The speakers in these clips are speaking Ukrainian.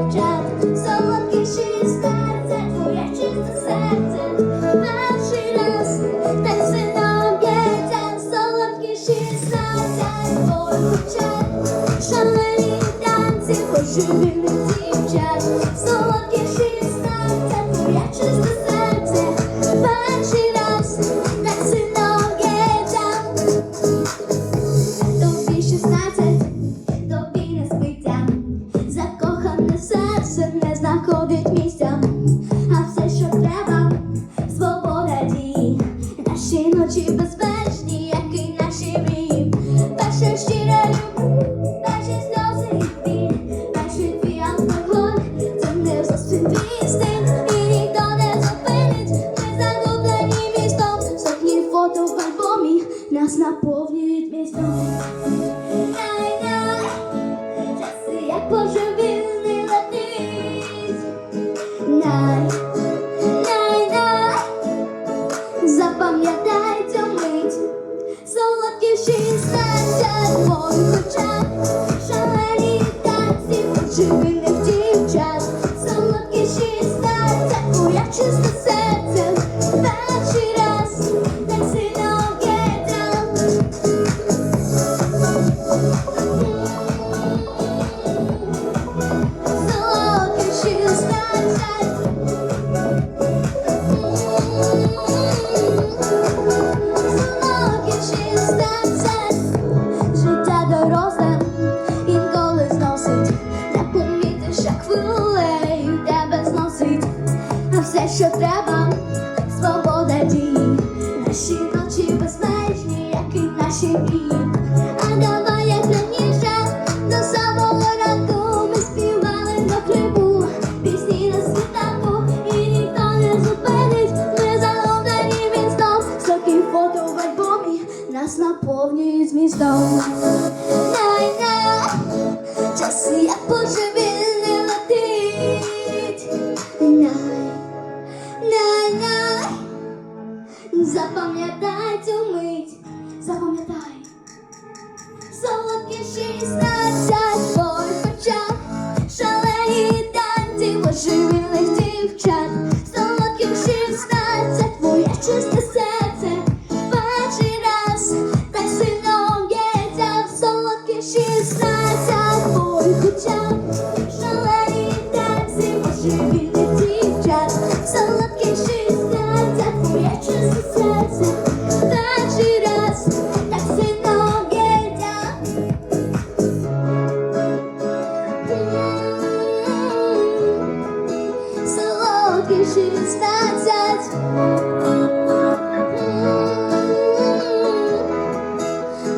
дівчат, солодкий шістер, це серце, перший раз так сильно б'ється, солодкий шістер, твоє дівчат, шалені танці, поживі дівчат, солодкий. нас наповнюють місто. Най-най, часи, як поживільний летить. Най, най-най, запам'ятай цю мить, солодкіші стаття твоїх очах, шалені танці, очевидних дівчат, солодкіші стаття твоя чистота. Треба, свобода дії, наші ночі безмежні, як і наші дні. А давай як раніше, до самого ранку ми співали хлібу, пісні на світанку, і ніхто не зупинить, ми заломлені знов, соки фото в альбомі нас наповнюють змістом. Запам'ятай цю мить, запам'ятай. Kisses that mm-hmm.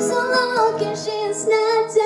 So long, kisses snatch.